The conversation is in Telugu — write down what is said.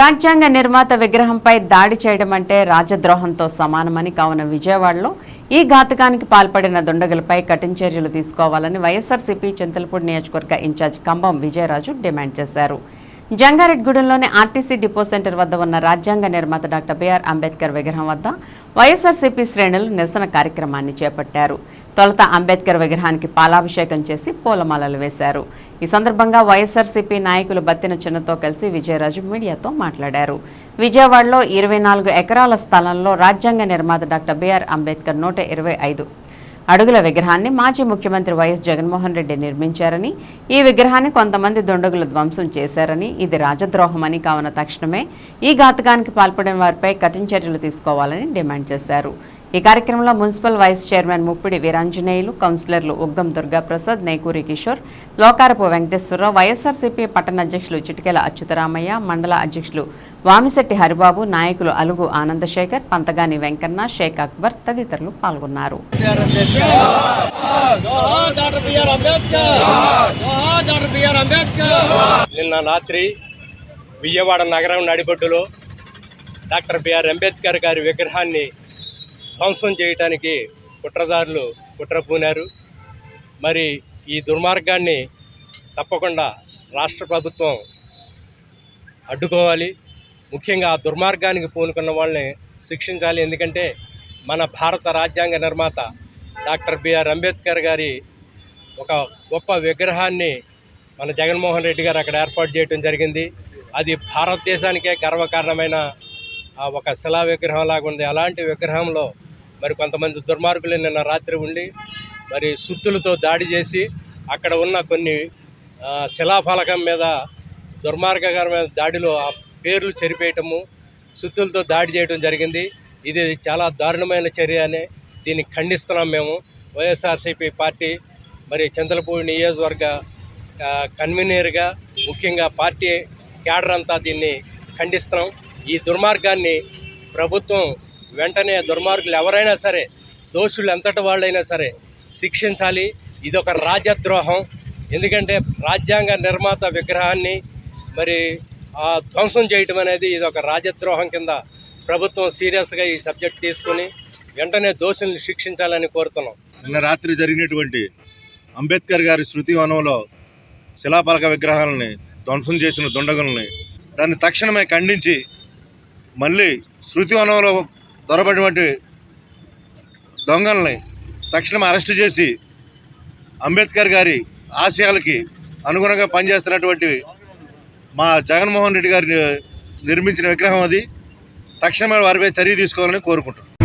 రాజ్యాంగ నిర్మాత విగ్రహంపై దాడి చేయడం అంటే రాజద్రోహంతో సమానమని కావున విజయవాడలో ఈ ఘాతకానికి పాల్పడిన దుండగులపై కఠిన చర్యలు తీసుకోవాలని వైఎస్ఆర్సీపీ చింతలపూడి నియోజకవర్గ ఇన్ఛార్జ్ కంబం విజయరాజు డిమాండ్ చేశారు. జంగారెడ్గూడెంలోని ఆర్టీసీ డిపో సెంటర్ వద్ద ఉన్న రాజ్యాంగ నిర్మాత డాక్టర్ బిఆర్ అంబేద్కర్ విగ్రహం వద్ద వైఎస్ఆర్సీపీ శ్రేణులు నిరసన కార్యక్రమాన్ని చేపట్టారు. తొలుత అంబేద్కర్ విగ్రహానికి పాలాభిషేకం చేసి పూలమాలలు వేశారు. ఈ సందర్భంగా వైఎస్ఆర్సీపీ నాయకులు బత్తిన చిన్నతో కలిసి విజయరాజు మీడియాతో మాట్లాడారు. విజయవాడలో ఇరవై నాలుగు ఎకరాల స్థలంలో రాజ్యాంగ నిర్మాత డాక్టర్ బిఆర్ అంబేద్కర్ నూట ఇరవై ఐదు అడుగుల విగ్రహాన్ని మాజీ ముఖ్యమంత్రి వైఎస్ జగన్మోహన్ రెడ్డి నిర్మించారని ఈ విగ్రహాన్ని కొంతమంది దుండగులు ధ్వంసం చేశారని ఇది రాజద్రోహమని కావున తక్షణమే ఈ ఘాతకానికి పాల్పడిన వారిపై కఠిన చర్యలు తీసుకోవాలని డిమాండ్ చేశారు. ఈ కార్యక్రమంలో municipal vice chairman Muppidi Veeranjaneyulu కౌన్సిలర్లు ఉగ్గం దుర్గాప్రసాద్ నేకూరి కిషోర్ లోకారపు వెంకటేశ్వరరావు వైఎస్ఆర్సీపీ పట్టణ అధ్యక్షులు చిటికెల అచ్యుతరామయ్య మండల అధ్యక్షులు వామిశెట్టి హరిబాబు నాయకులు అలుగు ఆనందశేఖర్ పంతగాని వెంకన్న షేక్ అక్బర్ తదితరులు పాల్గొన్నారు. నిన్న రాత్రి విజయవాడ నగరం నడిబొడ్డులో డాక్టర్ బిఆర్ అంబేద్కర్ గారి విగ్రహాన్ని ధ్వంసం చేయటానికి కుట్రదారులు కుట్ర పూనారు మరి ఈ దుర్మార్గాన్ని తప్పకుండా రాష్ట్ర ప్రభుత్వం అడ్డుకోవాలి. ముఖ్యంగా ఆ దుర్మార్గానికి పూనుకున్న వాళ్ళని శిక్షించాలి. ఎందుకంటే మన భారత రాజ్యాంగ నిర్మాత డాక్టర్ బిఆర్ అంబేద్కర్ గారి ఒక గొప్ప విగ్రహాన్ని మన జగన్మోహన్ రెడ్డి గారు అక్కడ ఏర్పాటు చేయడం జరిగింది. అది భారతదేశానికే గర్వకారణమైన ఆ ఒక శిలా విగ్రహం లాగా ఉంది అలాంటి విగ్రహంలో మరి కొంతమంది దుర్మార్గులు నిన్న రాత్రి ఉండి మరి సుత్తులతో దాడి చేసి అక్కడ ఉన్న కొన్ని శిలాఫలకం మీద దుర్మార్గకరమైన దాడిలో ఆ పేర్లు చెరిపేయటము సుత్తులతో దాడి చేయడం జరిగింది. ఇది చాలా దారుణమైన చర్య అని దీన్ని ఖండిస్తున్నాం మేము. వైఎస్ఆర్సీపీ పార్టీ మరి చంద్రపూడి నియోజకవర్గ కన్వీనర్గా ముఖ్యంగా పార్టీ క్యాడర్ అంతా దీన్ని ఖండిస్తున్నాం. ఈ దుర్మార్గాన్ని ప్రభుత్వం వెంటనే దుర్మార్గులు ఎవరైనా సరే దోషులు ఎంతటి వాళ్ళైనా సరే శిక్షించాలి. ఇది ఒక రాజద్రోహం. ఎందుకంటే రాజ్యాంగ నిర్మాత విగ్రహాన్ని మరి ఆ ధ్వంసం చేయటం అనేది ఇది ఒక రాజద్రోహం కింద ప్రభుత్వం సీరియస్గా ఈ సబ్జెక్ట్ తీసుకొని వెంటనే దోషుల్ని శిక్షించాలని కోరుతున్నాం. నిన్న రాత్రి జరిగినటువంటి అంబేద్కర్ గారి శృతి వనంలో శిలాపలక విగ్రహాలని ధ్వంసం చేసిన దుండగుల్ని దాన్ని తక్షణమే ఖండించి మళ్ళీ శృతి వనంలో దొరబడినటువంటి దొంగల్ని తక్షణం అరెస్టు చేసి అంబేద్కర్ గారి ఆశయాలకి అనుగుణంగా పనిచేస్తున్నటువంటి మా జగన్మోహన్ రెడ్డి గారి నిర్మించిన విగ్రహం అది. తక్షణమే వారిపై చర్య తీసుకోవాలని కోరుకుంటున్నాం.